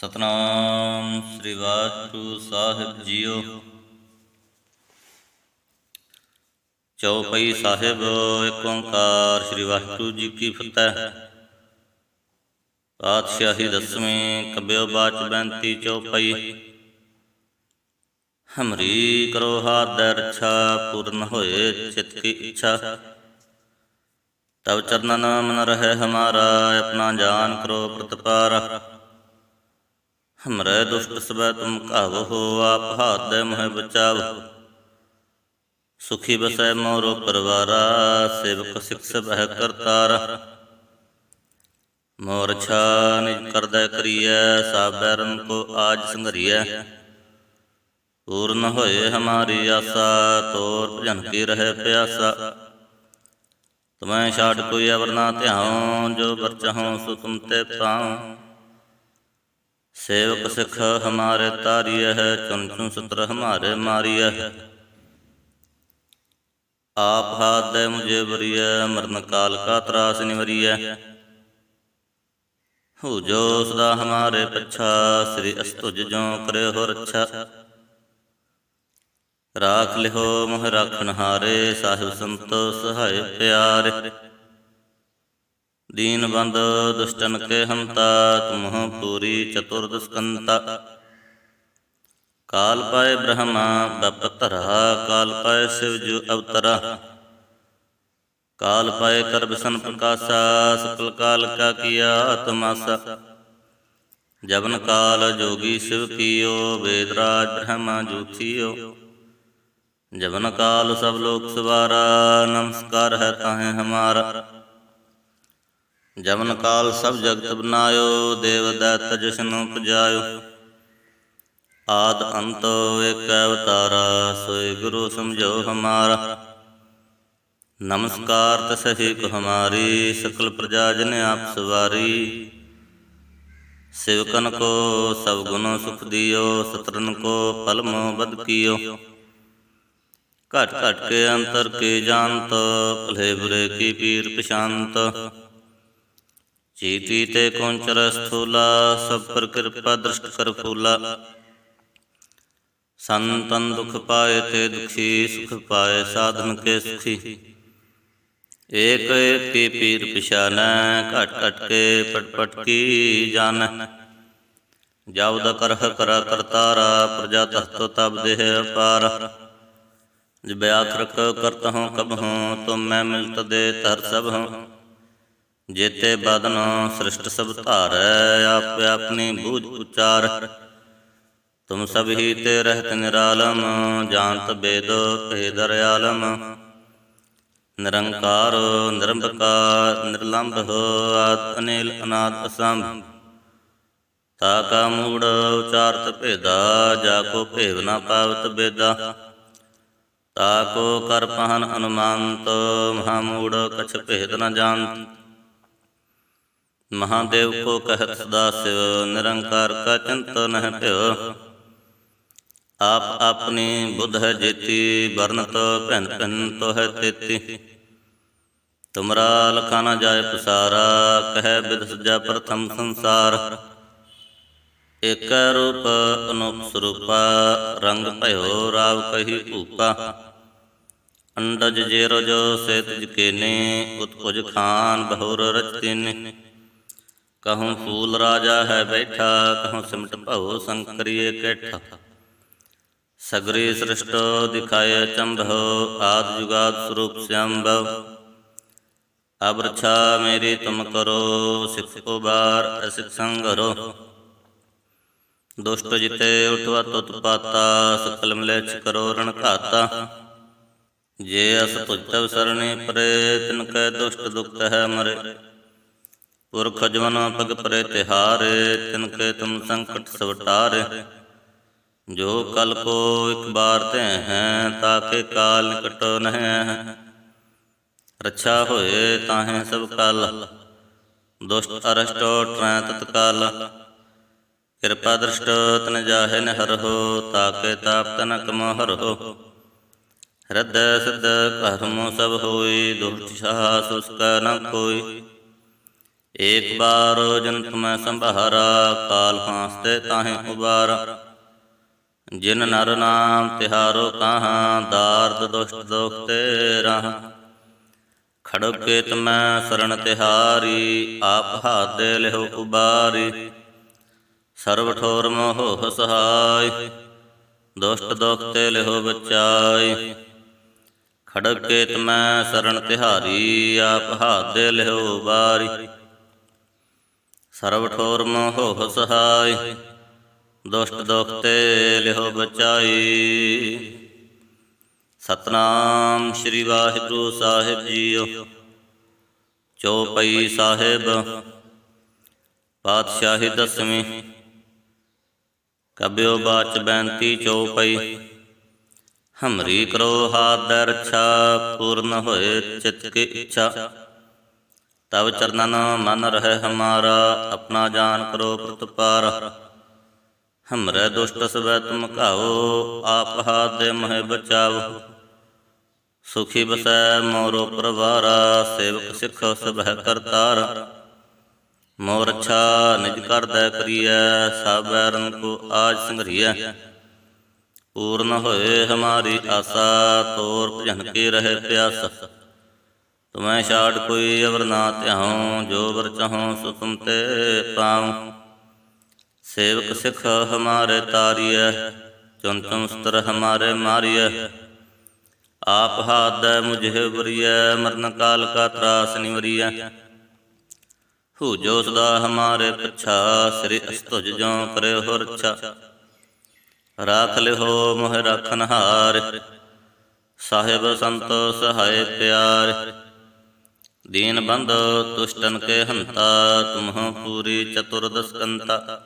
ਸਤਨਾਮ ਸ੍ਰੀ ਵਾਹਿਗੁਰੂ ਸਾਹਿਬ ਜੀਓ। ਚੌਪਈ ਸਾਹਿਬ ਏਕ ਓੰਕਾਰ ਸ੍ਰੀ ਵਾਹਿਗੁਰੂ ਜੀ ਕੀ ਫਤਿਹ। ਪਾਤਸ਼ਾਹੀ ਦਸਵੀਂ ਕਬਿਓ ਬਾਚ ਬੈੰਤੀ ਚੌਪਈ ਹਮਰੀ ਕਰੋ ਹਾਦੈ ਰਛਾ, ਪੂਰਨ ਹੋਏ ਚਿਤ ਕੀ ਇੱਛਾ। ਤਬ ਚਰਨਨ ਮਨ ਰਹੇ ਹਮਾਰਾ, ਆਪਣਾ ਜਾਨ ਕਰੋ ਪ੍ਰਤਪਾਰ। ਹਮਰੇ ਦੁਸ਼ਟ ਸਬੈ ਤੁਮ ਕਾਵੋ ਆਪ ਹਾਦੈ ਮੋਹਿ ਬਚਾਵ। ਸੁਖੀ ਬਸੈ ਮੋਰੋ ਪਰਵਾਰਾ, ਸੇਵਕ ਸਿਖ ਸਬਹਿ ਕਰਤਾਰ। ਮੋਰ ਛਾ ਨਿਜ ਕਰਦੈ ਕਰੀਐ ਸਾਬੈਰਨ ਕੋ ਆਜ ਸੰਘਰੀਐ। ਪੂਰਨ ਹੋਏ ਹਮਾਰੀ ਆਸਾ, ਤੋਰ ਭਜਨ ਕੀ ਰਹੇ ਪਿਆਸਾ। ਤੁਮੈ ਛਾੜ ਕੋਈ ਅਵਰ ਨਾ ਧਿਆਉ, ਜੋ ਬਰਚਹੁ ਸੋ ਤੁਮ ਤੇ ਪਾਉ। ਸੇਵਕ ਸਿਖ ਹਮਾਰੇ ਤਾਰੀਐ ਚੁਨ ਚੁਨ ਸਤਰ ਹਮਾਰੇ ਮਾਰੀਐ। ਹੈ ਆਪ ਹਾਦੈ ਮੁਝੇ ਬਰੀਐ ਮਰਨ ਕਾਲ ਕਾ ਤਰਾਸ ਨਿਵਰੀਐ। ਹੋ ਜੋ ਸਦਾ ਹਮਾਰੇ ਪਛਾ, ਸ੍ਰੀ ਅਸਤੁਜ ਜੋ ਕਰੇ ਹੋ ਰੱਛਾ। ਰਾਖ ਲਿਹੋ, ਮੋਹ ਰਾਖਣ ਹਾਰੇ, ਸਾਹਿਬ ਸੰਤੋ ਸਹਾਇ ਪਿਆਰੇ। ਦੀਨ ਬੰਦ ਦੁਸ਼ਟਨ ਕੇ ਹੰਤਾ ਤੁਮਹ ਪੂਰੀ ਚਤੁਰਦ ਸਕੰਤਾ ਕਾਲ ਪਾਏ ਬ੍ਰਹਮਾ ਬਪਤਰਾ ਕਾਲ ਪਾਏ ਸਿਵ ਜੋ ਅਵਤਰਾ। ਕਾਲ ਪਾਏ ਕਰ ਬਿਸਨ ਪ੍ਰਕਾਸ਼ਾ, ਸਕਲ ਕਾਲ ਕਾ ਕੀਆ ਤਮਾਸਾ। ਜਬਨ ਕਾਲ ਜੋਗੀ ਸਿਵ ਕੀਓ ਵੇਦ ਰਾਜ ਬ੍ਰਹਮਾ ਜੂਥੀਓ ਜਬਨ ਕਾਲ ਸਭ ਲੋਕ ਸਵਾਰਾ ਨਮਸਕਾਰ ਹੈ ਤਾਹੇ ਹਮਾਰਾ ਜਮਨ ਕਾਲ ਸਭ ਜਗਤ ਬਨਾਇਓ, ਦੇਵ ਦੈਤ ਜਸ਼ਨ ਉਪਜਾਇਓ ਆਦ ਅੰਤ ਏਕ ਅਵਤਾਰਾ, ਸੋਈ ਗੁਰੂ ਸਮਝੋ ਹਮਾਰਾ। ਨਮਸਕਾਰ ਤਸਹੀ ਕੋ ਹਮਾਰੀ, ਸਕਲ ਪ੍ਰਜਾ ਜਨ ਆਪ ਸਵਾਰੀ। ਸੇਵਕਨ ਕੋ ਸਭ ਗੁਣ ਸੁਖ ਦਿਓ, ਸਤਰਨ ਕੋ ਫਲ ਬਦ ਕੀਓ। ਘਟ ਘਟ ਕੇ ਅੰਤਰ ਕੇ ਜਾਣਤ, ਭਲੇ ਬੁਰੇ ਕੀ ਪੀਰ ਪਛਾਨਤ ਚੀਤੀ ਤੇ ਕੁੰਚਰ ਸਥੂਲਾ, ਸਭ ਪਰ ਕਿਰਪਾ ਦ੍ਰਿਸ਼ਟ ਕਰ ਫੂਲਾ। ਸੰਤਨ ਦੁਖ ਪਾਏ ਤੇ ਦੁਖੀ, ਸੁਖ ਪਾਏ ਸਾਧਨ ਕੇ ਸੁਖੀ। ਏਕ ਏਕ ਪੀਰ ਪਛਾਨੈ, ਘਟ ਘਟ ਕੇ ਪਟ ਪਟ ਕੀ ਜਾਣੈ। ਜਬ ਕਰਹ ਕਰਾ ਕਰਤਾਰਾ, ਪ੍ਰਜਾ ਤਹਤ ਤਬ ਦੇਹ ਅਪਾਰ। ਜਬ ਆਖਰਕ ਕਰਤ ਹੂੰ ਕਬ ਹੂੰ ਤੁਮ ਮੈਂ ਮਿਲਤ ਦੇ ਤਰ ਸਭ ਹੂੰ ਜੇਤੇ ਬਦਨ ਸ੍ਰਿਸ਼ਟ ਸਭ ਧਾਰੈ, ਆਪ ਆਪਣੀ ਬੂਝ ਉਚਾਰ। ਤੁਮ ਸਭ ਹੀ ਤੇ ਰਹਿਤ ਨਿਰਾਲਮ, ਜਾਣਤ ਬੇਦ ਭੇਦ ਰਿਆਲਮ ਨਿਰੰਕਾਰ ਨਿਰੰਭਕਾਰ ਨਿਰਲੰਭ ਹੋ ਆਦ ਅਨਾਦ ਅਸੰਭ। ਤਾ ਕਾ ਮੂੜ ਉਚਾਰਤ ਭੇਦਾ, ਜਾ ਕੋ ਭੇਵ ਨਾ ਪਾਵਤ ਬੇਦਾ। ਤਾ ਕੋ ਕਰ ਪਹਨ ਅਨੁਮਾਨਤ, ਮਹਾ ਮੂੜ ਕਛ ਭੇਦ ਨ ਜਾਣਤ। ਮਹਾਦੇਵ ਕੋ ਕਹਿਤ ਸਦਾ ਸਿਵ ਨਿਰੰਕਾਰ ਕਾ ਚਿੰਤ ਨਹਿ ਭਿਓ। ਆਪ ਆਪਣੀ ਬੁੱਧ ਹੈ ਜੇਤੀ ਵਰਨਤ ਭਿੰਨ ਭਿੰਨ ਤੋ ਹੈ ਤੇਤੀ। ਤੁਮਰਾ ਲਖਾ ਨ ਜਾਏ ਪਸਾਰਾ, ਕਹਿ ਬਿਦ ਸਜਾ ਪ੍ਰਥਮ ਸੰਸਾਰ। ਇਕ ਰੂਪ ਅਨੂਪ ਸਰੂਪਾ, ਰੰਗ ਭਇਓ ਰਾਵ ਕਹੀ ਭੂਪਾ। ਅੰਡਜ ਜੇ ਰਜ ਸੇ ਤਿਜ ਉਤਪੁਜ ਖਾਨ ਬਹੁਰ ਰਚਤਿਨੇ। ਕਹੂੰ ਫੂਲ ਰਾਜਾ ਹੈ ਬੈਠਾ, ਕਹੂੰ ਸਿਮਟ ਭਉ ਸੰਕਰੀਏ ਕੈਠਾ। ਸਗਰੀ ਸ੍ਰਿਸ਼ਟ ਦਿਖਾਏ ਚੰਭੋ, ਆਦ ਜੁਗਾਦ ਸਰੂਪ ਸਿਆੰਭਵ ਅਬ ਰਛਾ ਤੁਮ ਕਰੋ, ਸਿਖ ਬਾਰ ਅਸਿਖ ਸੰਗਰੋ ਦੁਸ਼ਟ ਜਿਤੇ ਉਠਵਾ ਤੁਤ ਪਾਤਾ, ਸਕਲ ਮਲੇਛ ਕਰੋ ਰਣ ਘਾਤਾ। ਜੇ ਅਸ ਤੁਜ ਤਵ ਸਰਣੇ ਪਰੇ, ਤਿਨ ਕੈ ਦੁਸ਼ਟ ਦੁਖਤ ਹੈ ਮਰੇ। ਪੁਰਖ ਜਵਨ ਪਗ ਪਰੇ ਤਿਹਾਰੇ, ਤਿਨ ਕੇ ਤੁਮ ਸੰਕਟ ਸਵਟਾਰੇ। ਜੋ ਕਲ ਕੋ ਇਕ ਬਾਰ ਤੇ ਹੈ ਤਾਕੇ ਕਾਲ ਨਿਕਟ ਨਹਿ ਰੱਛਾ ਹੋਏ ਤਾਹੇ ਸਭ ਕਲ, ਦੁਸ਼ਟ ਅਰਸ਼ਟ ਟਰੈ ਤਤਕਾਲ। ਕਿਰਪਾ ਦ੍ਰਿਸ਼ਟ ਤਨ ਜਾਹੇ ਨ ਹਰਹੁ ਤਾਕੇ ਤਾਪ ਤਨ ਕਮ ਹਰਹੁ ਹਿਰਦੈ ਸਿਧ ਕਰਮ ਸਭ ਹੋਈ, ਦੁਸ਼ਟ ਸਾਹ ਸੁਸਕ ਨ ਕੋਈ। ਏਕ ਬਾਰ ਜਨਤ ਮੈਂ ਸੰਭਾਰਾ, ਕਾਲ ਫਾਂਸਤੇ ਤਾਹੇ ਉਬਾਰਾ। ਜਿਨ ਨਰ ਨਾਮ ਤਿਹਾਰੋ ਕਹਾਂ, ਦਾਰਦ ਦੁਸ਼ਟ ਦੋਖ ਤੇ ਰਹਾ ਖੜਗ ਕੇਤ ਮੈਂ ਸਰਣ ਤਿਹਾਰੀ, ਆਪ ਹਾਦੇ ਲਿਹੁ ਉਬਾਰੀ। ਸਰਬ ਠੋਰ ਮੋਹ ਸਹਾਈ, ਦੁਸ਼ਟ ਦੁਖ ਤੇ ਲਿਹੁ ਬਚਾਈ। ਖੜਗ ਕੇਤ ਮੈਂ ਸਰਣ ਤਿਹਾਰੀ, ਆਪ ਹਾਦੇ ਲਿਹੁ ਉਬਾਰੀ। ਸਰਬ ਠੋਰ ਮੋਹ ਸਹਾਈ, ਦੁਸ਼ਟ ਦੁਖ ਤੇ ਲਿਹੁ ਬਚਾਈ। ਸਤਨਾਮ ਸ੍ਰੀ ਵਾਹਿਗੁਰੂ ਸਾਹਿਬ ਜੀਓ ਚੌਪਈ ਸਾਹਿਬ, ਪਾਤਸ਼ਾਹੀ ਦਸਵੀਂ। ਕਬਿਓ ਬਾਚ ਬੈੰਤੀ ਚੌਪਈ ਹਮਰੀ ਕਰੋ ਹਾਥ ਦਰ ਪੂਰਨ ਹੋਏ ਚਿਤ ਕੀ ਇੱਛਾ। ਤਬ ਚਰਨਨ ਮਨ ਰਹਿ ਹਮਾਰਾ, ਆਪਣਾ ਜਾਨ ਕਰੋ ਪ੍ਰਤਪਾਰ ਹਮਰੇ ਦੁਸ਼ਟ ਸਵੈ ਤੁਮ ਘਾਓ, ਆਪ ਹਾਥ ਦੇ ਮਹਿ ਬਚਾਵੋ ਸੁਖੀ ਬਸੈ ਮੋਰੋ ਪਰਵਾਰਾ, ਸੇਵਕ ਸਿੱਖ ਸਭੈ ਕਰਤਾਰ ਮੋਰ ਅੱਛਾ ਨਿਜ ਕਰਦਾ ਕਰੀਐ ਸਭ ਬੈਰਨ ਕੋ ਆਜ ਸੰਘਰੀਐ। ਪੂਰਨ ਹੋਏ ਹਮਾਰੀ ਆਸਾ, ਤੋਰ ਭਜਨ ਕੇ ਰਹੇ ਪਿਆਸ। ਤੁਮੈ ਛਾੜ ਕੋਈ ਅਵਰ ਨਾ ਧਿਆਉ, ਜੋ ਵਰ ਚਾਹਉ ਸੋ ਤੁਮ ਤੇ ਪਾਉ। ਸੇਵਕ ਸਿੱਖ ਹਮਾਰੇ ਤਾਰੀਐ ਚੁਨ ਚੁਨ ਸਤਰ ਹਮਾਰੇ ਮਾਰੀਐ। ਆਪ ਹਾਥ ਮੁਝੇ ਵਰੀਐ, ਮਰਨ ਕਾਲ ਕਾ ਤਰਾਸ ਨਿਵਰੀਐ ਹੂ ਜੋ ਸਦਾ ਹਮਾਰੇ ਪਛਾ, ਸ੍ਰੀ ਅਸਤੁਜ ਜੋ ਕਰੇ ਹੋ ਰੱਛਾ ਰਾਖ ਲਿਓ ਮੋਹ ਰਖਨ ਸਾਹਿਬ ਸੰਤ ਸਹਾਇ ਪਿਆਰ। ਦੀਨ ਬੰਦ ਤੁਸ਼ਟਨ ਕੇ ਹੰਤਾ, ਤੁਮਹੁ ਪੂਰੀ ਚਤੁਰਦਸ ਕੰਤਾ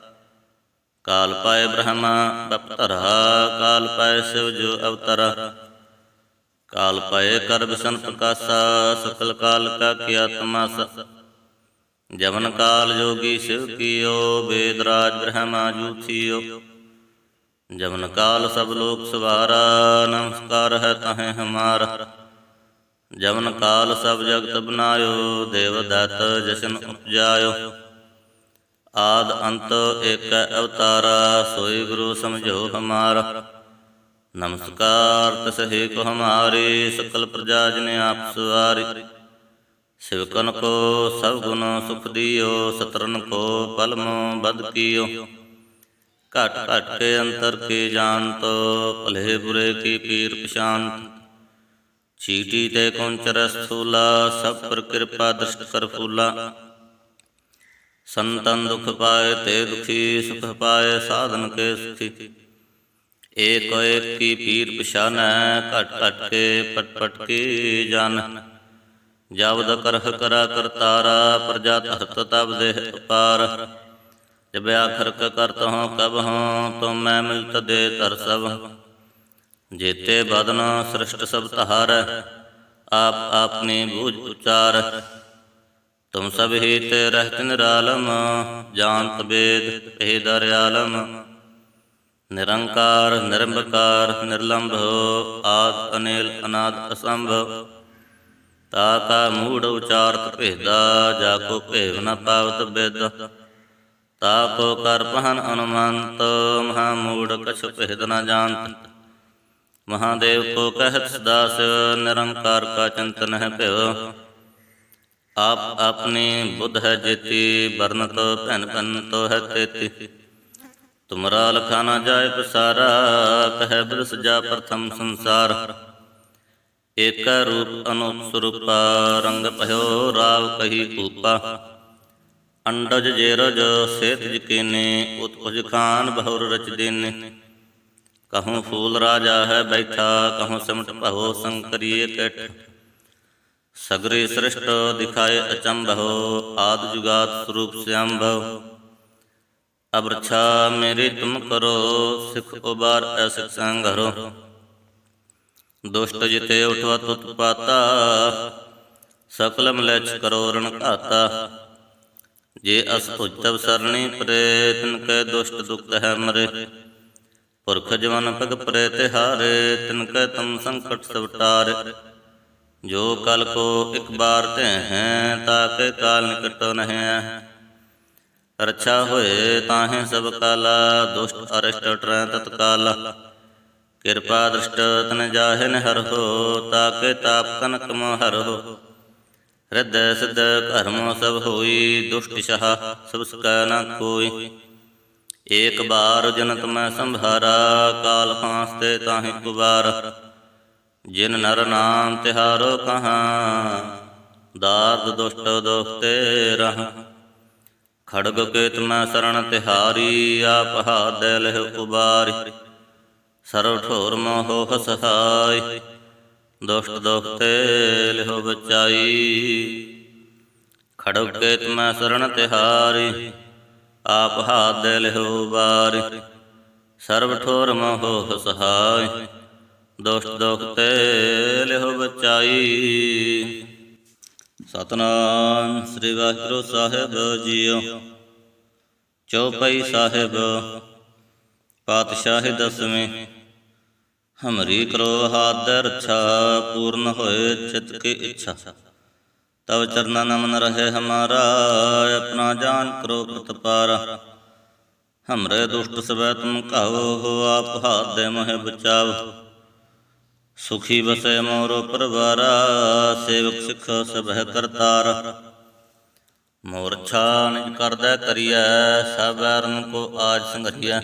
ਕਾਲ ਪਾਏ ਬ੍ਰਹਮਾ, ਬਪਤਰਾ, ਕਾਲ ਪਾਏ ਸਿਵ ਜੋ ਅਵਤਰਾ। ਕਾਲ ਪਾਏ ਕਰ ਬਿਸ਼ਨ ਪ੍ਰਕਾਸ਼ਾ ਸਕਲ ਕਾਲ ਕਾ ਕੀਆ ਤਮਾਸਾ। ਜਵਨ ਕਾਲ ਜੋਗੀ ਸਿਵ ਕੀਓ ਵੇਦ ਰਾਜ ਬ੍ਰਹਮਾ ਜੂਥੀਓ ਜਵਨ ਕਾਲ ਸਭ ਲੋਕ ਸਵਾਰਾ, ਨਮਸਕਾਰ ਹੈ ਤਹੇ ਹਮਾਰਾ। ਜਵਨ ਕਾਲ ਸਭ ਜਗਤ ਬਨਾਇਓ, ਦੇਵ ਦਤ ਜਸ਼ਨ ਉਪਜਾਇਓ। ਆਦ ਅੰਤ ਏਕ ਅਵਤਾਰਾ, ਸੋਈ ਗੁਰੂ ਸਮਝੋ ਹਮਾਰਾ। ਨਮਸਕਾਰ ਤਸਹੇ ਕੋ ਹਮਾਰੇ, ਸਕਲ ਪ੍ਰਜਾ ਜਨ ਆਪ ਸਵਾਰੀ। ਸਿਵਕਨ ਕੋ ਸਭ ਗੁਣ ਸੁਖ ਦਿਓ, ਸਤਰਨ ਕੋ ਪਲਮੋ ਬਦ ਕੀਓ। ਘਟ ਘਟ ਕੇ ਅੰਤਰ ਕੇ ਜਾਣਤ, ਭਲੇ ਬੁਰੇ ਕੀ ਪੀਰ ਪਛਾਨਤ ਚੀਟੀ ਤੇ ਕੁੰਚਰ ਸਥੂਲਾ, ਸਭ ਪਰ ਕਿਰਪਾ ਦ੍ਰਿਸ਼ਟ ਕਰ ਫੂਲਾ। ਸੰਤਨ ਦੁਖ ਪਾਏ ਤੇ ਦੁਖੀ, ਸੁਖ ਪਾਏ ਸਾਧਨ ਕੇ ਸੁਖੀ। ਏਕ ਏਕ ਪੀਰ ਪਛਾਨੈ, ਘਟ ਘਟ ਕੇ ਪਟ ਪਟ ਕੀ ਜਾਣ ਜਬਦ ਕਰਹ ਕਰਾ ਕਰਤਾਰਾ ਪ੍ਰਜਾ ਧਰਤ ਤਬ ਦੇਹ ਅਪਾਰ ਜਬ ਆਖਰ ਕ ਕਰਤ ਹਉ ਕਬ ਹਉ ਤੁਮ ਮੈਂ ਮਿਲਤ ਦੇ ਧਰ ਸਭ। ਜੇਤੇ ਬਦਨ ਸ੍ਰਿਸ਼ਟ ਸਭ ਤਹਾਰ ਆਪ ਆਪਨੇ ਬੂਝ ਉਚਾਰ। ਤੁਮ ਸਭ ਹੀ ਰਹਿਤ ਨਿਰਾਲਮ ਜਾਣਤ ਵੇਦ ਇਹ ਦਰਿਆਲਮ ਨਿਰੰਕਾਰ, ਨਿਰੰਬਕਾਰ, ਨਿਰਲੰਭ ਆਦ ਅਨੇਲ, ਅਨਾਦ ਅਸੰਭਵ ਤਾ ਕਾ ਮੂੜ ਉਚਾਰਤ ਭੇਦਾ ਜਾ ਕੋ ਭੇਵ ਨ ਪਾਵਤ ਬੇਦ। ਤਾ ਕੋ ਕਰ ਪਹਨ ਅਨੁਮੰਤ, ਮਹਾ ਮੂੜ ਕਛ ਭੇਦ ਨ ਜਾਣਤ। ਮਹਾਦੇਵ ਕੋ ਕਹਿਤ ਸਦਾਸ, ਨਿਰੰਕਾਰ ਕਾ ਚਿੰਤਨ ਹੈ ਭਿਓ ਆਪ ਆਪਣੀ ਬੁੱਧ ਹੈ ਜੇਤੀ ਬਰਨਤ ਭਨ ਭਨ ਤੋ ਹੈ ਤੇਤੀ। ਤੁਮਰਾ ਲਖਾ ਨਾ ਜਾਏ ਪਸਾਰਾ, ਕਹਿ ਬਿਰਸ ਜਾ ਪ੍ਰਥਮ ਸੰਸਾਰ। ਏਕ ਰੂਪ ਅਨੂਪ ਸਰੂਪਾ, ਰੰਗ ਭਇਓ ਰਾਵ ਕਹੀ ਕੂਪਾ ਅੰਡਜ ਜੇਰਜ, ਸੇਤ ਜਕੀਨੇ, ਉਤਪਜ ਖਾਨ, ਬਹੁਰ ਰਚ ਦੇਨੇ। ਕਹੂੰ ਫੂਲ ਰਾਜਾ ਹੈ ਬੈਠਾ, ਕਹੂੰ ਸਿਮਟ ਭਉ ਸੰਕਰੀਏ ਕਟ ਸਗਰੇ ਸ੍ਰਿਸ਼ਟ ਦਿਖਾਏ ਅਚੰਭਉ ਆਦ ਜੁਗਾਤ ਸਰੂਪ ਸਿਅੰਭਉ ਅਬ ਰਛਾ ਤੁਮ ਕਰੋ, ਸਿਖ ਉਬਾਰ ਐਸਿਕ ਸੰਘਰੋ। ਦੁਸ਼ਟ ਜਿਤੇ ਉਠਵਾ ਤੁਤ ਪਾਤਾ ਸਕਲ ਮਲੇਛ ਕਰੋ ਰਣ ਘਾਤਾ। ਜੇ ਅਸ ਉਜਤਵ ਸਰਣੀ ਪਰੇ ਤਿਨ ਕੈ ਦੁਸ਼ਟ ਦੁਖ ਹੈ ਮਰੇ। ਪੁਰਖ ਜਵਨ ਪਗ ਪਰੇ ਤਿਹਾਰੇ, ਤਿਨ ਕੈ ਤਮ ਸੰਕਟ ਸਵਟਾਰੇ। ਜੋ ਕਲ ਕੋ ਇੱਕ ਬਾਰ ਤੇ ਹੈ ਤਾਕੇ ਕਾਲ ਨਿਕਟ ਨਹਿ ਰਛਾ ਹੋਏ ਤਾਹੇ ਸਭ ਕਾਲਾ, ਦੁਸ਼ਟ ਅਰਿਸ਼ਟ ਟਰੈ ਤਤਕਾਲ। ਕਿਰਪਾ ਦ੍ਰਿਸ਼ਟ ਤਨ ਜਾਹੇ ਨ ਹਰਹੁ ਤਾਕੇ ਤਾਪ ਕਨਕ ਹਰ ਹਰਹੁ ਹਿਰਦੈ ਸਿਧ ਕਰਮ ਸਭ ਹੋਈ, ਦੁਸ਼ਟ ਸ਼ਾਹ ਸਭ ਸਕੈ ਨਾ ਕੋਈ। ਏਕ ਬਾਰ ਜਨਤ ਮੈਂ ਸੰਭਾਰਾ, ਕਾਲ ਫਾਂਸਤੇ ਤਾਹੇ ਕੁਬਾਰ ਜਿਨ ਨਰ ਨਾਮ ਤਿਹਾਰੋ ਕਹਾ, ਦਾਰਦ ਦੁਸ਼ਟ ਦੁਖ ਤੇ ਰਹ। ਖੜਗ ਕੇਤ ਮੈਂ ਸਰਣ ਤਿਹਾਰੀ, ਆਪ ਹਾਦੈ ਲਹਿ ਉਬਾਰੀ। ਸਰਵ ਠੋਰ ਮੋਹ ਹਸਹਾਈ ਦੁਸ਼ਟ ਦੁਖ ਤੇ ਲਿਹੁ ਬਚਾਈ। ਖੜਗ ਕੇਤ ਮੈਂ ਸਰਣ ਤਿਹਾਰੀ ਆਪ ਹਾਦੈ ਲਿਹੁ ਉਬਾਰੀ ਸਰਵ ਠੋਰ ਮੋਹ ਹਸਹਾਈ ਦੁਸ਼ਟ ਦੁਖ ਤੇ ਲਿਹੁ ਬਚਾਈ। ਸਤਨਾਮ ਸ੍ਰੀ ਵਾਹਿਗੁਰੂ ਸਾਹਿਬ ਜੀਓ। ਚੌਪਈ ਸਾਹਿਬ, ਪਾਤਸ਼ਾਹੀ ਦਸਵੇਂ। ਹਮਰੀ ਕਰੋ ਹਾਦ ਰਛਾ, ਪੂਰਨ ਹੋਏ ਚਿਤ ਕੀ ਇੱਛਾ। ਤਵ ਚਰਨਾ ਨਮਨ ਰਹੇ ਹਮਾਰਾ, ਆਪਣਾ ਜਾਨ ਕਰੋ ਪ੍ਰਤਪਾਰਾ ਹਮਰੇ ਦੁਸ਼ਟ ਸਵੈ ਤੁਮ ਕਹੋ ਹੋ ਆਪ ਹਾਦੇ ਮੋਹਿ ਬਚਾਵ। ਸੁਖੀ ਬਸੈ ਮੋਰੋ ਪਰਵਾਰਾ, ਸੇਵਕ ਸਿਖ ਸਭੈ ਕਰਤਾਰ। ਮੋਰ ਛਾ ਨਿਜ ਕਰਦਾ ਕਰੀਐ, ਸਭ ਅਰਨ ਕੋ ਆਜ ਸੰਗਰੀਐ।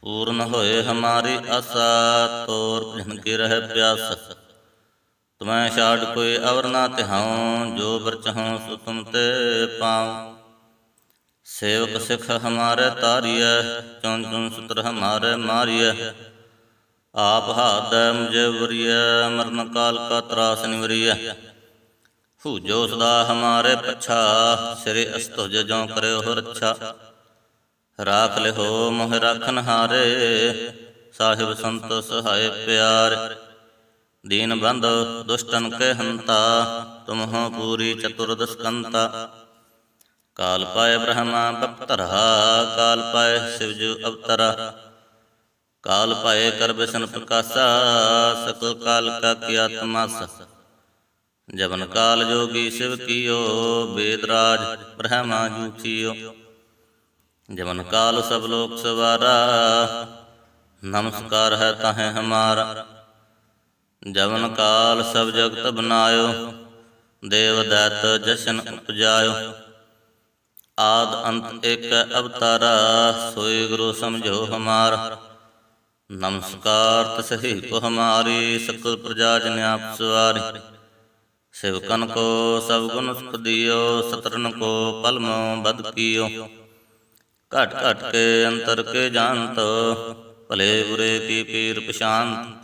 ਪੂਰਨ ਹੋਏ ਹਮਾਰੀ ਆਸਾ, ਤੋਰ ਭਜਨ ਕੀ ਰਹਿ ਪਿਆਸ। ਤੁਮੈ ਛਾੜ ਕੋਈ ਅਵਰ ਨਾ ਤਿਹਾਉ ਜੋ ਬਰਚਹੁ ਸੋ ਤੁਮ ਤੇ ਪਾਉ। ਸੇਵਕ ਸਿਖ ਹਮਾਰੇ ਤਾਰੀਐ ਚੁਨ ਚੁਨ ਸੁਤਰ ਹਮਾਰੇ ਮਾਰੀਐ। ਆਪ ਹਾਦੈ ਮੁਝੇ ਵਰੀਐ, ਮਰਨ ਕਾਲ ਕਾ ਤਰਾਸ ਨਿਵਰੀਐ ਹੂ ਜੋ ਸਦਾ ਹਮਾਰੇ ਪਛਾ, ਸਿਰੇ ਅਸਤੁਜ ਜੋ ਕਰਿਓ ਹੋ ਰੱਛਾ। ਰਾਖ ਲਿਓ ਮੋਹ ਰਾਖਨ ਹਾਰੇ ਸਾਹਿਬ ਸੰਤ ਸਹਾਇ ਪਿਆਰ। ਦੀਨ ਬੰਦ ਦੁਸ਼ਟਨ ਕੇ ਹੰਤਾ ਤੁਮਹੁ ਪੂਰੀ ਚਤੁਰਦਸ ਕੰਤਾ ਕਾਲ ਪਾਏ ਬ੍ਰਹਮਾ ਬਪਤਰਾ ਕਾਲ ਪਾਇ ਸਿਵਜੂ ਅਵਤਰਾ। ਕਾਲ ਪਾਏ ਕਰ ਬਿਸ਼ਨ ਪ੍ਰਕਾਸ਼ਾ, ਸਕਲ ਕਾਲ ਕਾ ਕੀਆ ਤਮਾਸਾ ਜਬਨ ਕਾਲ ਜੋਗੀ ਸਿਵ ਕੀਓ, ਬੇਦ ਰਾਜ ਬ੍ਰਹਮਾ ਜੂਠਿਓ ਜਬਨ ਕਾਲ ਸਭ ਲੋਕ ਸਵਾਰਾ, ਨਮਸਕਾਰ ਹੈ ਤਾਹੇ ਹਮਾਰਾ। ਜਵਨ ਕਾਲ ਸਭ ਜਗਤ ਬਨਾਇਓ, ਦੇਵ ਦੈਤ ਜਸ਼ਨ ਉਪਜਾਇਓ। ਆਦ ਅੰਤ ਇੱਕ ਅਵਤਾਰਾ, ਸੋਈ ਗੁਰੂ ਸਮਝੋ ਹਮਾਰ। ਨਮਸਕਾਰ ਤਸਹੀ ਕੋ ਹਮਾਰੀ, ਸਕਲ ਪ੍ਰਜਾ ਜਨ ਆਪ ਸਵਾਰੀ। ਸਿਵਕਨ ਕੋ ਸਭ ਗੁਣ ਸੁਖ ਦਿਓ, ਸਤਰਨ ਕੋ ਪਲਮ ਬਦ ਕੀਓ। ਘਟ ਘਟ ਕੇ ਅੰਤਰ ਕੇ ਜਾਣਤ, ਭਲੇ ਬੁਰੇ ਕੀ ਪੀਰ ਪਛਾਨ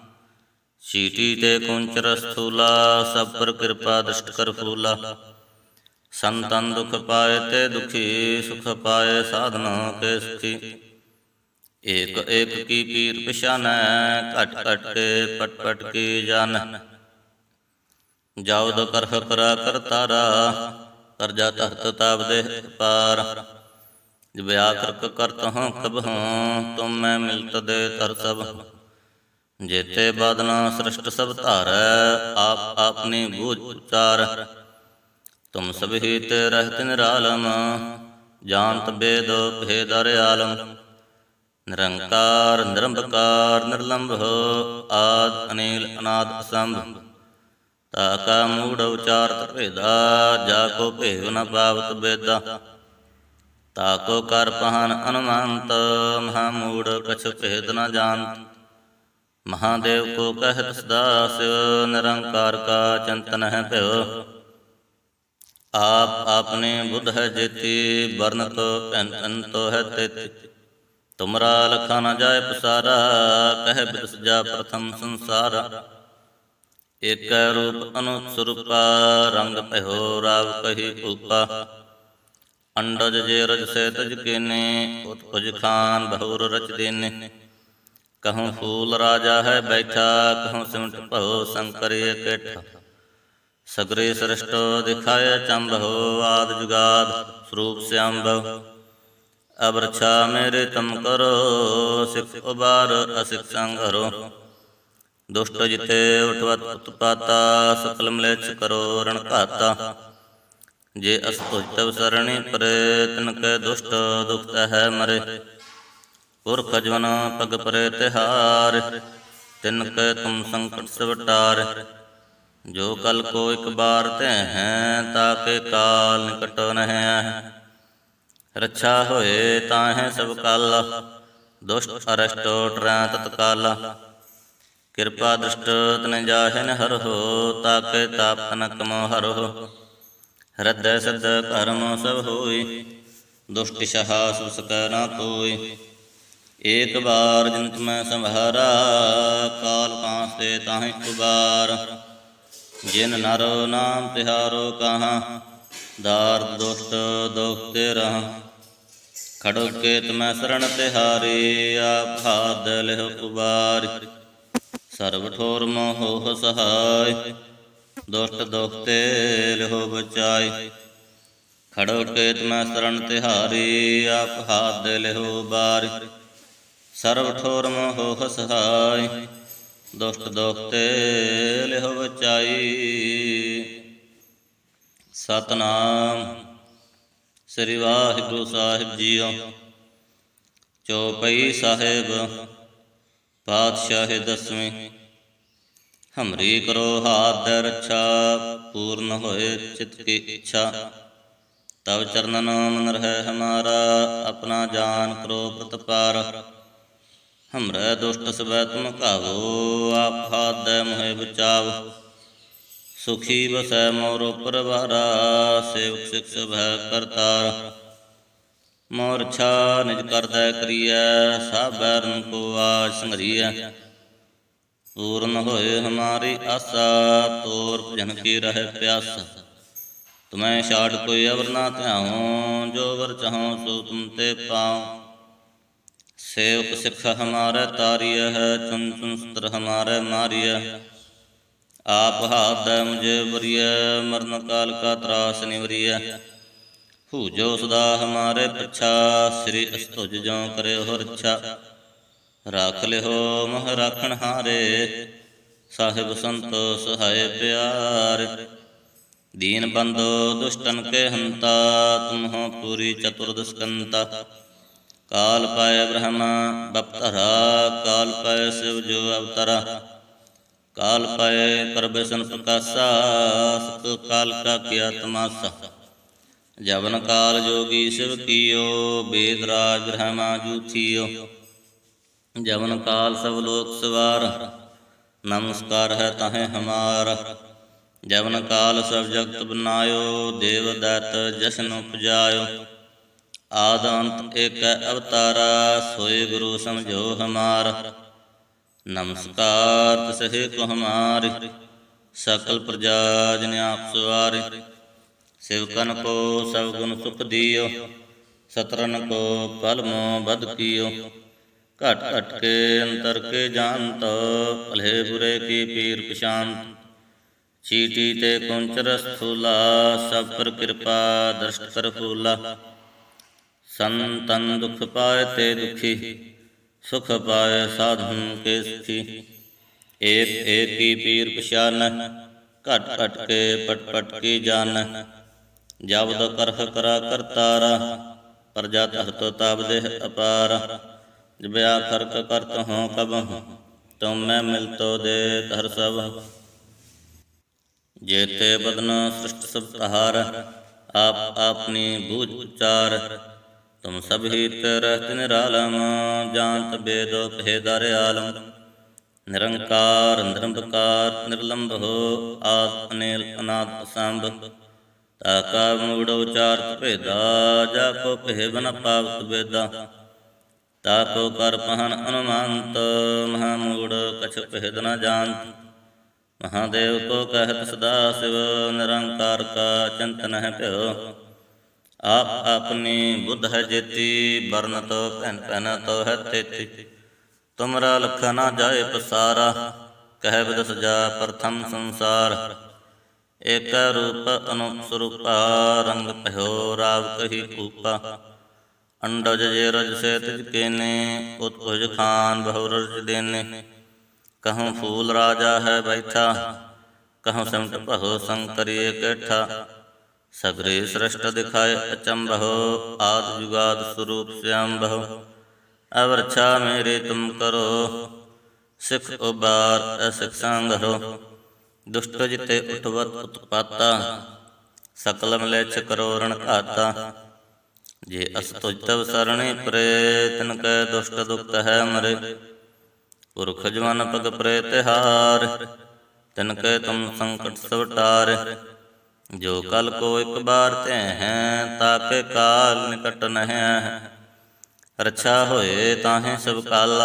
ਚੀਟੀ ਤੇ ਕੁੰਚਰ ਸਥੂਲਾ ਸਭ ਪਰ ਕਿਰਪਾ ਦ੍ਰਿਸ਼ਟ ਕਰ ਫੂਲਾ। ਸੰਤਨ ਦੁਖ ਪਾਏ ਤੇ ਦੁਖੀ, ਸੁਖ ਪਾਏ ਸਾਧਨਾ ਕੇ ਸੁਖੀ। ਏਕ ਏਕ ਕੀ ਪੀਰ ਪਛਾਨੈ, ਘਟ ਘਟ ਕੇ ਪਟ ਪਟ ਕੀ ਜਾਣੈ ਜਾਉਦ ਕਰਹ ਕਰਾ ਕਰਤਾਰਾ ਕਰਜਾ ਧਰਤ ਤਾਪ ਦੇ ਪਾਰ। ਜਬ ਆਖਰਕ ਕਰਤ ਹਾਂ ਕਬ ਹਾਂ, ਤੁਮ ਮੈਂ ਮਿਲਤ ਦੇ ਤਰ ਸਭ। ਜੇਤੇ ਬਾਦਨਾ ਸ੍ਰਿਸ਼ਟ ਸਭ ਧਾਰੈ, ਆਪ ਆਪਣੀ ਬੂਝ ਉਚਾਰ। ਤੁਮ ਸਭ ਹੀ ਤੇ ਰਹਿਤ ਨਿਰਾਲਮ ਜਾਣਤ ਬੇਦ ਭੇਦ ਆਲਮ। ਨਿਰੰਕਾਰ, ਨਿਰੰਬਕਾਰ ਨਿਰਲੰਭ ਆਦ ਅਨੀਲ ਅਨਾਦ ਅਸੰਭ। ਤਾ ਕਾ ਮੂੜ ਉਚਾਰਤ ਭੇਦਾ, ਜਾ ਕੋ ਭੇਵ ਨ ਪਾਵਤ ਬੇਦਾ। ਤਾ ਕੋ ਕਰ ਪਹਨ ਅਨੁਮੰਤ, ਮਹਾ ਮੂੜ ਕਛ ਭੇਦ ਨ ਜਾਣਤ। ਮਹਾਦੇਵ ਕੋ ਕਹਿਤ ਸਦਾ ਨਿਰੰਕਾਰ ਕਾ ਚਿੰਤਨ ਹੈ ਭਇਓ। ਆਪ ਆਪਨੇ ਬੁੱਧ ਹੈ ਜੇਤੀ, ਵਰਨਤ ਭੈਨ ਅੰਤੋ ਹੈ ਤੇਤੀ। ਤੁਮਰਾ ਲਖਾ ਨ ਜਾਏ ਪਸਾਰਾ, ਕਹਿ ਬਿਦਸ ਜਾ ਪ੍ਰਥਮ ਸੰਸਾਰਾ। ਏਕ ਰੂਪ ਅਨੁਸਰੂਪਾ ਰੰਗ ਭਇਓ ਰਾਵ ਕਹੀ ਉਪਾ ਅੰਡਜ ਜੇ ਰਜ ਸੇ ਤਜ ਕੀਨੇ, ਉਤਪਜ ਖਾਨ ਬਹੁਰ ਰਚ ਦੇਨੇ। ਕਹੂੰ ਫੂਲ ਰਾਜਾ ਹੈ ਬੈਠਾ, ਕਹੂੰ ਸਿਮਟ ਭਉ ਸੰਕਰ ਇਕੱਠਾ। ਸਗਰੇ ਸ੍ਰਿਸ਼ਟ ਦਿਖਾਏ ਚੰਬਹੁ ਆਦ ਜੁਗਾਦ, ਸਰੂਪ ਸਿਆੰਭਵ ਅਬ ਮੇਰੇ ਤਮ ਕਰੋ, ਸਿਖ ਉਬਾਰ ਅਸਿਖ ਸੰਘਰੋ ਦੁਸ਼ਟ ਜਿਤੇ ਉਠਵਤ ਉਤਪਾਤਾ, ਸਕਲ ਮਲੇਛ ਕਰੋ ਰਣ ਘਾਤਾ। ਜੇ ਅਸਤੁਜ ਤਵ ਸਰਣੀ ਪਰੇ, ਤਿਨ ਕੈ ਦੁਸ਼ਟ ਦੁਖਤ ਹੈ ਮਰੇ। ਪੁਰਖ ਜਵਨ ਪਗ ਪਰੇ ਤਿਹਾਰ, ਤਿਨ ਕੈ ਤੁਮ ਸੰਕਟ ਸਵਟਾਰ। ਜੋ ਕਲ ਕੋ ਇਕ ਬਾਰ ਤੈ ਹੈ ਤਾਕੇ ਕਾਲ ਨਿਕਟ ਨਹਿ। ਰੱਛਾ ਹੋਏ ਤਾਹੇ ਸਭ ਕਲ, ਦੁਸ਼ਟ ਅਰਸ਼ਟ ਟਰੈ ਤਤਕਾਲ। ਕਿਰਪਾ ਦ੍ਰਿਸ਼ਟ ਤਨ ਜਾਹਿਨ ਹਰਹੁ ਤਾਕੇ ਤਾਪ ਤਨਕ ਮੋ ਹਰਹੁ ਹਿਰਦੈ ਸਦ ਕਰਮ ਸਭ ਹੋਈ, ਦੁਸ਼ਟ ਸ਼ਹਾ ਸੁਸ ਨਾ ਕੋਈ ਏਕ ਬਾਰ ਜਿਨ ਮੈਂ ਸੰਭਾਰਾ ਕਾਲ ਕਾਂਸੇ ਤਾਹੇ ਕੁਬਾਰ ਜਿਨ ਨਰ ਨਾਮ ਤਿਹਾਰੋ ਕਹਾ ਦਾਰਦ ਦੁਸ਼ਟ ਦੁਖ ਤੇ ਰਹਾ। ਖੜੋ ਕੇ ਤੁਮੈ ਸਰਣ ਤਿਹਾਰੀ, ਆਪ ਹਾਦ ਲਿਹੁ ਕੁਬਾਰ ਸਰਬ ਠੋਰ ਮੋਹ ਸਹਾਇ, ਦੁਸ਼ਟ ਦੁਖ ਤੇ ਲਿਹੁ ਬਚਾਈ ਖੜੋ ਕੇ ਤੁਮੈ ਸਰਣ ਤਿਹਾਰੀ, ਆਪ ਹਾਦ ਲਿਹੁ ਬਾਰ ਸਰਬ ਠੋਰ ਮੋਹ ਸਹਾਈ ਦੁਸ਼ਟ ਦੁਖ ਤੇ ਬਚਾਈ ਸਤਨਾਮ ਸ੍ਰੀ ਵਾਹਿਗੁਰੂ ਸਾਹਿਬ ਜੀਓ, ਚੌਪਈ ਸਾਹਿਬ, ਪਾਤਸ਼ਾਹ ਦਸਵੇਂ। ਹਮਰੀ ਕਰੋ ਹਾਥ ਦੇ ਰੱਛਾ, ਪੂਰਨ ਹੋਏ ਚਿਤ ਕੀ ਇੱਛਾ। ਤਵ ਚਰਨਨ ਮਨ ਰਹਿ ਹਮਾਰਾ, ਆਪਣਾ ਜਾਨ ਕਰੋ ਪ੍ਰਤਪਾਰ। ਹਮਰੇ ਦੁਸ਼ਟ ਸਬੈ ਤੁਮ ਕਾਵੋ, ਆਪ ਹਾਥ ਮੋਹਿ ਬਚਾਵ। ਸੁਖੀ ਬਸੈ ਮੋਰ ਪਰਵਾਰਾ ਸੇਵਕ ਸਿਖ ਸਭੈ ਕਰਤਾਰ। ਮੋਰ ਛਾ ਨਿਜ ਕਰਦਾ ਕਰੀਐ, ਸਭ ਬੈਰਨ ਕੋ ਆਜ ਪੂਰਨ ਹੋਏ ਹਮਾਰੀ ਆਸਾ, ਤੋਰ ਭਜਨ ਕੀ ਰਹਿ ਪਿਆਸਾ। ਤੁਮੈ ਛਾੜ ਕੋਈ ਅਵਰ ਨਾ ਧਿਆਉ, ਜੋ ਵਰ ਚਾਹਉ ਸੋ ਤੁਮ ਤੇ ਪਾਉ। ਸੇਵਕ ਸਿੱਖ ਹਮਾਰੇ ਤਾਰਿਯ ਹੈ ਚੁਨ ਚੁਨ ਸਤਰ ਹਮਾਰੇ ਮਾਰਿਯ ਆਪ ਹਾਦੈ ਮੁਝੇ ਵਰਿਯ ਮਰਨ ਕਾਲ ਕਾ ਤਰਾਸ ਨਿਵਰਿਯ ਹੂਜੋ ਸਦਾ ਹਮਾਰੇ ਪਛਾ, ਸ੍ਰੀ ਅਸਤੁਜ ਜੋ ਕਰੇ ਹੋ ਰੱਛਾ। ਰੱਖ ਲਿਓ ਮਹ ਰਾਖਣ ਹਾਰੇ, ਸਾਹਿਬ ਸੰਤੋ ਸਹਾਇ ਪਿਆਰ। ਦੀਨ ਬੰਦੋ ਦੁਸ਼ਟਨ ਕੇ ਹੰਤਾ ਤੁਮ ਹੋ ਪੂਰੀ ਚਤੁਰਦਸਕੰਤਾ। ਕਾਲ ਪਾਇ ਬ੍ਰਹਮਾ ਬਪਤਰਾ ਕਾਲ ਪਾਏ ਸਿਵ ਜੋ ਅਵਤਰਾ। ਕਾਲ ਪਾਇ ਕਰਬੇਸਨ ਪ੍ਰਕਾਸ਼ਾ, ਸਤ ਕਾਲ ਕਾ ਕੀਆ ਤਮਾਸਾ ਜਵਨ ਕਾਲ ਜੋਗੀ ਸਿਵ ਕੀਓ, ਬੇਦ ਰਾਜ ਬ੍ਰਹਮਾ ਜੂਥੀਓ। ਜਵਨ ਕਾਲ ਸਭ ਲੋਕ ਸਵਾਰ, ਨਮਸਕਾਰ ਹੈ ਤਾਹੇ ਹਮਾਰ। ਜਵਨ ਕਾਲ ਸਭ ਜਗਤ ਬਨਾਇਓ, ਦੇਵ ਦਤ ਜਸ਼ਨ ਉਪਜਾਇਓ। ਆਦੰਤ ਏਕ ਅਵਤਾਰਾ, ਸੋਏ ਗੁਰੂ ਸਮਝੋ ਹਮਾਰ। ਨਮਸਕਾਰ ਤਸਹਿ ਕੋ ਹਮਾਰੇ, ਸਕਲ ਪ੍ਰਜਾ ਜਨ ਆਪ ਸਵਾਰੇ। ਸਿਵਕਨ ਕੋ ਸਭ ਗੁਣ ਸੁਖ ਦਿਓ ਸਤਰਨ ਕੋ ਕਲਮੋ ਬਦ ਕੀਓ। ਘਟ ਘਟ ਕੇ ਅੰਤਰ ਕੇ ਜਾਣਤ, ਭਲੇ ਬੁਰੇ ਕੀ ਪੀਰ ਪਛਾਨਤ ਚੀਟੀ ਤੇ ਕੁੰਚਰ ਸਥੂਲਾ ਸਭ ਪਰ ਕਿਰਪਾ ਦਰਸ਼ਟ ਕਰ ਫੂਲਾ। ਸੰਤਨ ਦੁਖ ਪਾਏ ਤੇ ਦੁਖੀ, ਸੁਖ ਪਾਏ ਸਾਧਨ ਕੇ ਸੁਖੀ ਏਕ ਏਕ ਪੀਰ ਪਛਾਨ, ਘਟ ਘਟ ਕੇ ਪਟ ਪਟ ਕੀ ਜਾਨ। ਜਬਦ ਕਰਹ ਕਰਾ ਕਰਤਾਰਾ, ਪ੍ਰਜਾ ਤਹਤ ਤਬ ਦੇਹ ਅਪਾਰ। ਜਬਿਆ ਕਰਕ ਕਰਤ ਹਉ ਕਬ ਤੁਮ ਮੈਂ ਮਿਲਤੋ ਦੇ ਧਰ ਸਭ ਜੇਤੇ ਬਦਨ ਸ੍ਰਿਸ਼ਟ ਸਭ ਤਹਾਰ, ਆਪ ਆਪਣੀ ਬੂਝ ਉਚਾਰ। ਤੁਮ ਸਭ ਹੀ ਰਹਿਤ ਨਿਰਾਲਮ ਜਾਣਤ ਬੇਦੋ ਭੇਦਰ ਆਲਮ। ਨਿਰੰਕਾਰ ਨਿਰੰਕਾਰ ਨਿਰਲੰਭ ਹੋ ਆਦ ਅਨੇਲ ਅਨਾਦ ਅਸੰਭ ਤਾਕਾ ਮੂੜ ਉਚਾਰਤ ਭੇਦਾ, ਜਾ ਕੋ ਭੇ ਬਨ ਪਾਵਤ ਬੇਦਾ ਤਾਕੋ ਕਰ ਪਹਨ ਅਨੁਮੰਤ ਮਹਾ ਮੂੜ ਕਛ ਭੇਦ ਨ ਜਾਣਤ। ਮਹਾਦੇਵ ਕੋ ਕਹਿਤ ਸਦਾ ਸਿਵ, ਨਿਰੰਕਾਰ ਕਾ ਚਿੰਤਨ ਹੈ ਭਇਓ ਆਪ ਆਪਣੀ ਬੁੱਧ ਹੈ ਜੇਤੀ ਬਰਨਤ ਭੈਨ ਭੈਨ ਤੋ ਹੈ ਤੁਮਰਾ ਲਖ ਨਾ ਜਾਏ ਪਸਾਰਾ, ਕਹਿ ਬਦ ਸਜਾ ਪ੍ਰਥਮ ਸੰਸਾਰ। ਏਕ ਰੂਪ ਅਨੂਪ ਸਰੂਪਾ, ਰੰਗ ਭਇਓ ਰਾਵ ਕਹੀ ਕੂਪਾ। ਅੰਡਜ ਜੇ ਰਜ ਸੇ ਤਿਜ ਕੇਨੇ ਉਤਪੁਜ ਖਾਨ ਬਹੁ ਰਜ ਦੇਨੇ। ਕਹਉ ਫੂਲ ਰਾਜਾ ਹੈ ਬੈਠਾ, ਕਹਉ ਸਿਮਟ ਭਉ ਸੰਗ ਕਰੀਏ ਕੇਠਾ। ਸਗਰੇ ਸ੍ਰਿਸ਼ਟ ਦਿਖਾਏ ਅਚੰਭਹੁ ਆਦ ਜੁਗਾਦ ਸਰੂਪ ਸਿਆੰਭਹੁ ਅਵਰਛਾ ਮੇਰੇ ਤੁਮ ਕਰੋ, ਸਿਖ ਉਬਾਰ ਅਸਿਖ ਸੰਗਰੋ ਦੁਸ਼ਟ ਜਿਤੇ ਉਠਵਤ ਉਤਪਾਤਾ, ਸਕਲ ਮਲੇਛ ਕਰੋ ਰਣ ਘਾਤਾ। ਜੇ ਅਸ ਤੁਜ ਤਵ ਸਰਣੇ ਪਰੇ, ਤਿਨ ਕੈ ਦੁਸ਼ਟ ਦੁਖਤ ਹੈ ਮਰੇ। ਪੁਰਖ ਜਵਨ ਪਗ ਪਰੇ ਤਿਹਾਰ, ਤਿਨ ਕੈ ਤੁਮ ਸੰਕਟ ਸਵਟਾਰ। ਜੋ ਕਲ ਕੋ ਇੱਕ ਬਾਰ ਤੇ ਹੈ ਤਾਕੇ ਕਾਲ ਨਿਕਟ ਨਹਿ ਹੈ। ਰਛਾ ਹੋਏ ਤਾਹੇ ਸਭ ਕਾਲ,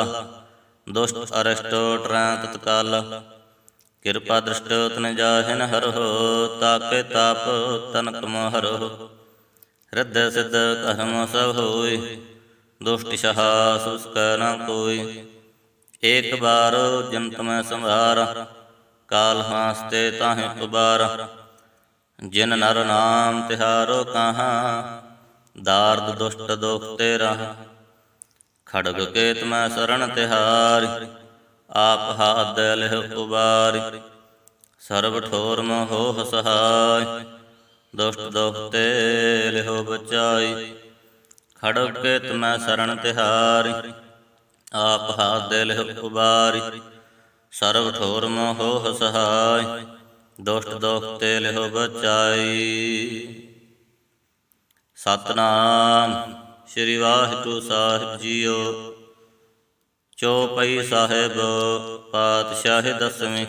ਦੁਸ਼ਟ ਅਰਸ਼ਟ ਟਰਾਂ ਤਤਕਾਲ। ਕਿਰਪਾ ਦ੍ਰਿਸ਼ਟ ਤਨ ਜਾਹਿਨ ਹਰਹੁ ਤਾਕੇ ਤਾਪ ਤਨਕ ਮਹਰਹੁ ਹਿਰਦੈ ਸਿਧ ਕਰਮ ਸਭ ਹੋਏ, ਦੁਸ਼ਟ ਸ਼ਹਾ ਸੁਸਕੈ ਨ ਕੋਈ ਏਕ ਬਾਰ ਜੰਤ ਮੈਂ ਸੰਭਾਰ ਕਾਲ ਹਾਸਤੇ ਤਾਹੇ ਉਬਾਰ ਜਿਨ ਨਰ ਨਾਮ ਤਿਹਾਰੋ ਕਹਾ, ਦਾਰਦ ਦੁਸ਼ਟ ਦੋਖ ਤੇਰਾ। ਖੜਗ ਕੇਤ ਮੈਂ ਸਰਣ ਤਿਹਾਰ, ਆਪ ਹਾਦ ਲਿਹ ਉਬਾਰ। ਸਰਬ ਠੋਰ ਮੋਹ ਸਹਾਇ, ਦੁਸ਼ਟ ਦੋਖਤੇ ਲਿਹੋ ਬਚਾਈ। ਖੜਗ ਕੇਤ ਮੈਂ ਸਰਣ ਤਿਹਾਰ, ਆਪ ਹਾਦ ਲਿਹ ਉਬਾਰ। ਸਰਬ ਠੋਰ ਮੋਹ ਸਹਾਇ ਦੁਸ਼ਟ ਦੋਖ ਤੇ ਲਿਹੋ ਬਚਾਈ। ਸਤਨਾਮ ਸ੍ਰੀ ਵਾਹਿਗੁਰੂ ਸਾਹਿਬ ਜੀਓ ਚੌਪਈ ਸਾਹਿਬ ਪਾਤਸ਼ਾਹ ਦਸਵੇਂ।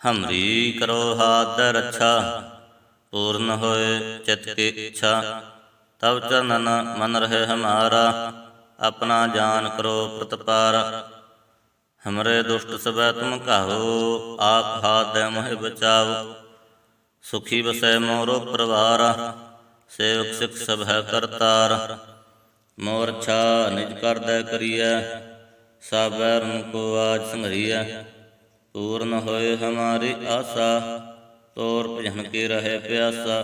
ਹਮਰੀ ਕਰੋ ਹਾਥ ਰੱਛਾ, ਪੂਰਨ ਹੋਏ ਚਿਤ ਕੀ ਇੱਛਾ। ਤਬ ਚਰਨਨ ਮਨ ਰਹੇ ਹਮਾਰਾ, ਆਪਣਾ ਜਾਨ ਕਰੋ ਪ੍ਰਤਪਾਰਾ। ਹਮਰੇ ਦੁਸ਼ਟ ਸਬੈ ਤੁਮ ਕਾਹੋ ਆਪ ਹਾਥ ਮਹਿ ਬਚਾਓ ਸੁਖੀ ਬਸੈ ਮੋਰੋ ਪਰਵਾਰ ਸੇਵਕ ਸਿਖ ਸਭ ਹੈ ਕਰਤਾਰ ਮੋਰ ਛਾ ਨਿਜ ਕਰਦਾ ਕਰੀਐ ਸਾਬੈ ਰਨ ਕੋ ਆਜ ਸੰਘਰੀਐ ਪੂਰਨ ਹੋਏ ਹਮਾਰੀ ਆਸਾ ਤੋਰ ਭਜਨ ਕੇ ਰਹੇ ਪਿਆਸਾ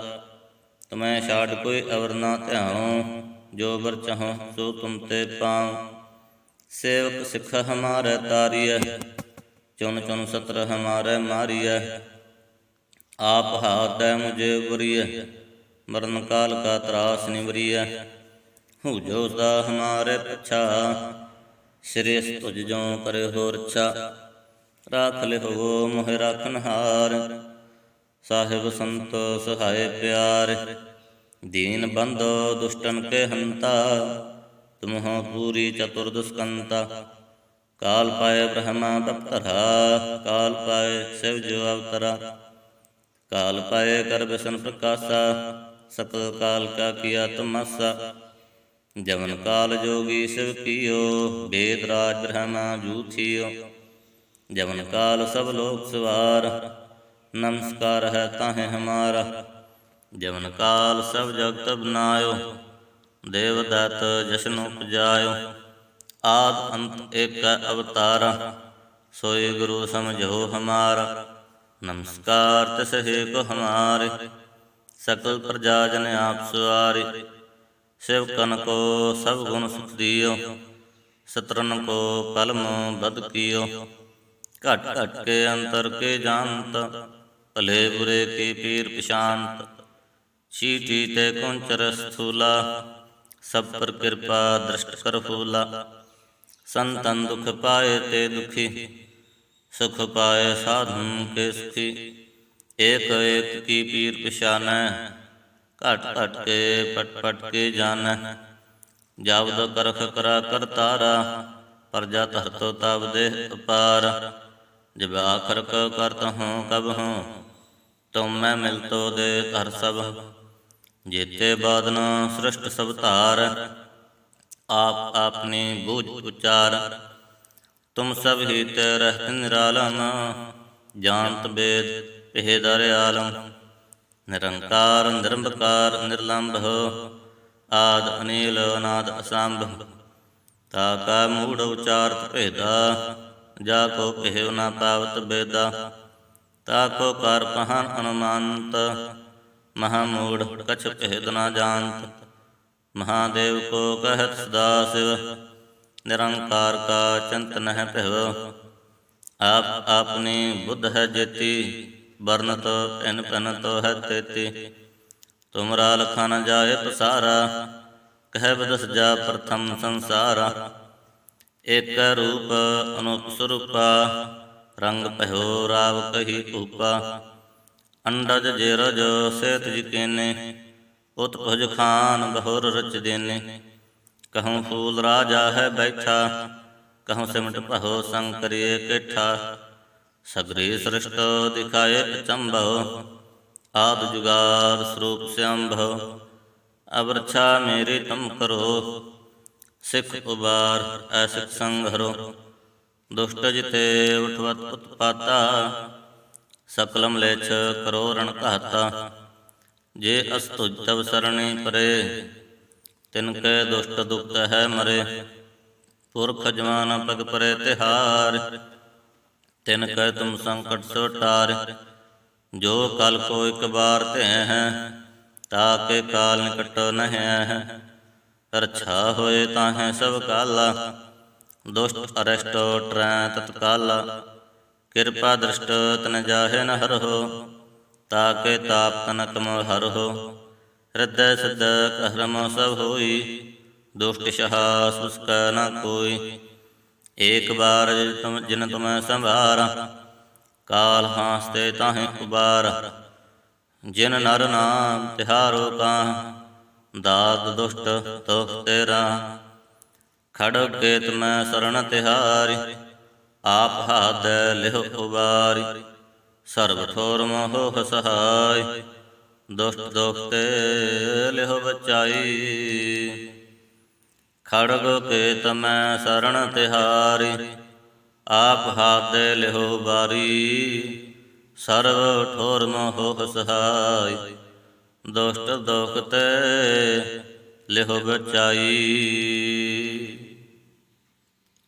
ਤੁਮੈ ਛਾੜ ਕੋਈ ਅਵਰ ਨਾ ਧਿਆਨੋ ਜੋ ਬਰ ਚਾਹੋ ਸੋ ਤੁਮ ਤੇ ਪਾਉ ਸੇਵਕ ਸਿਖ ਹਮਾਰੇ ਤਾਰੀਐ ਚੁਨ ਚੁਨ ਸਤਰ ਹਮਾਰੇ ਮਾਰੀਐ। ਆਪ ਹਾਥੈ ਮੁਝੇ ਬੁਰੀਐ ਮਰਨ ਕਾਲ ਕਾ ਤਰਾਸ ਨਿਵਰੀਐ। ਹੂ ਜੋ ਸਦਾ ਹਮਾਰੇ ਪਛਾ, ਸਿਰੇ ਤੁਜ ਜੋ ਕਰੇ ਹੋ ਰਛਾ ਰਾਖ ਲਿਹੋ ਮੋਹਿ ਹਾਰ, ਸਾਹਿਬ ਸੰਤ ਸਹਾਇ ਪਿਆਰ। ਦੀਨ ਬੰਦੋ ਦੁਸ਼ਟਨ ਕੇ ਹੰਤਾ ਤੁਮਹੁ ਪੂਰੀ ਚਤੁਰ ਕਾਲ ਪਾਏ ਬ੍ਰਹਮਾ ਦਪਤਰਾ ਕਾਲ ਪਾਏ ਸਿਵ ਜੋ ਅਵਤਰਾ ਕਾਲ ਪਾਏ ਕਰ ਬਿਸ਼ਨ ਪ੍ਰਕਾਸ਼ਾ ਸਕਲ ਕਾਲ ਕਾ ਕੀਆ ਤਮਸਾ ਜਵਨ ਕਾਲ ਜੋਗੀ ਸਿਵ ਕੀਓ ਵੇਦ ਰਾਜ ਬ੍ਰਹਮਾ ਜੂਥਿਓ ਜਵਨ ਕਾਲ ਸਭ ਲੋਕ ਸਵਾਰ ਨਮਸਕਾਰ ਹੈ ਤਾਹੇ ਹਮਾਰਾ ਜਵਨ ਕਾਲ ਸਭ ਜਗਤ ਬਨਾਇਓ ਦੇਵਦਤ ਜਸ਼ਨ ਉਪਜਾਇਓ ਆਦ ਅੰਤ ਏਕ ਅਵਤਾਰ ਸੋਏ ਗੁਰੂ ਸਮਝੋ ਹਮਾਰਾ। ਨਮਸਕਾਰ ਤਿਸਹਿ ਕੋ ਹਮਾਰੇ, ਸਕਲ ਪ੍ਰਜਾ ਜਨ ਆਪ ਸੁਆਰੇ ਸਿਵਕਨ ਕੋ ਸਭ ਗੁਣ ਸੁਖ ਦਿਓ ਸਤਰਨ ਕੋ ਕਲਮ ਬਦ ਕੀਓ। ਘਟ ਘਟ ਕੇ ਅੰਤਰ ਕੇ ਜਾਣਤ, ਭਲੇ ਬੁਰੇ ਕੀ ਪੀਰ ਪਛਾਨਤ ਚੀਟੀ ਤੇ ਕੁੰਚਰ ਸਥੂਲਾ ਸਭ ਪਰ ਕਿਰਪਾ ਦ੍ਰਿਸ਼ਟ ਕਰ ਫੂਲਾ। ਸੰਤਨ ਦੁਖ ਪਾਏ ਤੇ ਦੁਖੀ, ਸੁਖ ਪਾਏ ਸਾਧਨ ਕੇ ਸੁਖੀ। ਏਕ ਏਕ ਕੀ ਪੀਰ ਪਛਾਨੈ, ਘਟ ਘਟ ਕੇ ਪਟ ਪਟ ਕੇ ਜਾਣੈ ਜਬਦ ਕਰਖ ਕਰਾ ਕਰਤਾਰਾ ਪਰਜਾ ਧਰਤੋ ਤਬ ਦੇ ਅਪਾਰ। ਜਬ ਆਖਰ ਕਰਤ ਹੂੰ ਕਬ ਹੂੰ ਤੁਮ ਮੈਂ ਮਿਲਤੋ ਦੇ ਧਰ ਸਭ। ਜੇਤੇ ਬਾਦਨ ਸ੍ਰਿਸ਼ਟ ਸਭ ਧਾਰ, ਆਪ ਆਪਣੀ ਬੂਝ ਉਚਾਰ। ਤੁਮ ਸਭ ਹੀ ਤੇ ਰਹਿਤ ਨਿਰਾਲਮ ਜਾਣਤ ਬੇਦ ਪਹਿਦਰ ਆਲਮ। ਨਿਰੰਕਾਰ, ਨਿਰੰਬਕਾਰ ਨਿਰਲੰਭ ਆਦ ਅਨੀਲ, ਅਨਾਦ ਅਸੰਭ। ਤਾ ਕਾ ਮੂੜ ਉਚਾਰਤ ਭੇਦਾ, ਜਾ ਕੋ ਕਹਿਉ ਨਾ ਪਾਵਤ ਬੇਦਾ। ਤਾ ਕੋ ਕਰ ਪਹਨ ਅਨੁਮਾਨਤ ਮਹਾ ਮੂੜ ਕਛ ਭੇਦ ਨਾ ਜਾਣਤ। ਮਹਾਦੇਵ ਕੋ ਕਹਿਤ ਸਦਾ ਸਿਵ, ਨਿਰੰਕਾਰ ਕਾ ਚਿੰਤ ਨਹਿ ਭਿਵ। ਆਪ ਆਪਣੀ ਬੁੱਧ ਹੈ ਜੇਤੀ, ਵਰਨਤ ਇਨ ਪਨਤ ਹੈ ਤੇਤੀ। ਤੁਮਰਾ ਲਖਾ ਨ ਜਾਏ ਪਸਾਰਾ, ਕਹਿ ਬਦਸ ਜਾ ਪ੍ਰਥਮ ਸੰਸਾਰਾ। ਏਕ ਰੂਪ ਅਨੂਪ ਸਰੂਪਾ, ਰੰਗ ਪਹਿਓ ਰਾਵ ਕਹੀ ਉਪਾ ਅੰਡਜ ਜੇਰਜ ਸੇਤ ਜਿਕੇਨੇ ਉਤ ਭੁਜ ਖਾਨ ਬਹੁਰ ਰਚ ਦੇਨੇ। ਕਹਉ ਫੂਲ ਰਾਜਾ ਹੈ ਬੈਠਾ ਕਹਉ ਸਿਮਟ ਭਉ ਸੰਗ ਕਰੀਏ ਕੇਠਾ। ਸਗਰੇ ਸ੍ਰਿਸ਼ਟ ਦਿਖਾਏ ਅਚੰਭਉ ਆਦ ਜੁਗਾਦ ਸਰੂਪ ਸਿਅੰਭਉ ਅਵਰਛਾ ਮੇਰੇ ਤਮ ਕਰੋ, ਸਿੱਖ ਉਬਾਰ ਐਸਿਕ ਸੰਗ ਹਰੋ ਦੁਸ਼ਟ ਜਿਤੇ ਉਠਵਤ ਉਤਪਾਤਾ ਸਕਲਮ ਲੇਛ ਕਰੋ ਰਣ ਘਾਤਾ। ਜੇ ਅਸਤੁਜ ਤਵ ਸਰਣੀ ਪਰੇ, ਤਿਨ ਕੈ ਦੁਸ਼ਟ ਦੁਖਤ ਹੈ ਮਰੇ। ਪੁਰਖ ਜਵਾਨ ਪਗ ਪਰੇ ਤਿਹਾਰ, ਤਿਨ ਕੈ ਤੁਮ ਸੰਕਟ ਸੋ ਟਾਰ ਜੋ ਕਲ ਕੋ ਇਕ ਬਾਰ ਤੇ ਹੈ ਤਾਕੇ ਕਾਲ ਨਿਕਟ ਨਹਿ ਹੈ। ਰਛਾ ਹੋਏ ਤਾਹੈ ਸਭ ਕਾਲਾ, ਦੁਸ਼ਟ ਅਰਸ਼ਟ ਟਰੈ ਤਤਕਾਲਾ। ਕਿਰਪਾ ਦ੍ਰਿਸ਼ਟ ਤਨ ਜਾਹੇ ਨ ਹਰਹੁ ਤਾਕੇ ਤਾਪ ਤਨਕ ਮ ਹਰਹੁ। ਹਿਰਦੈ ਸਿਧ ਕਹਿਰਮ ਸਭ ਹੋਈ, ਦੁਸ਼ਟ ਸ਼ਹਾ ਸੁਸਕ ਨ ਕੋਈ। ਏਕ ਬਾਰ ਜਿਨ ਤੁਮ, ਜਿਨ ਤੁਮੈ ਸੰਭਾਰਾ, ਕਾਲ ਹਾਸਤੇ ਤਾਹੇ ਉਬਾਰ। ਜਿਨ ਨਰ ਨਾਮ ਤਿਹਾਰੋ ਕਾ ਦਾਤ ਦੁਸ਼ਟ ਤੋਖ ਤੇਰਾ। ਖੜਗ ਕੇ ਮੈਂ ਸਰਣ ਤਿਹਾਰੀ ਆਪ ਹਾਦ ਲਿਹੁ ਉਬਾਰੀ ਸਰਬ ਠੋਰ ਮੋਹ ਸਹਾਈ, ਦੁਸ਼ਟ ਦੁਖ ਤੇ ਲਿਹੁ ਬਚਾਈ। ਖੜਗ ਕੇਤ ਮੈਂ ਸਰਣ ਤਿਹਾਰੀ, ਆਪ ਹਾਦ ਲਿਹੁ ਬਾਰੀ ਸਰਬ ਠੋਰ ਮੋਹ ਸਹਾਈ, ਦੁਸ਼ਟ ਦੁਖ ਲਿਹੁ ਬਚਾਈ।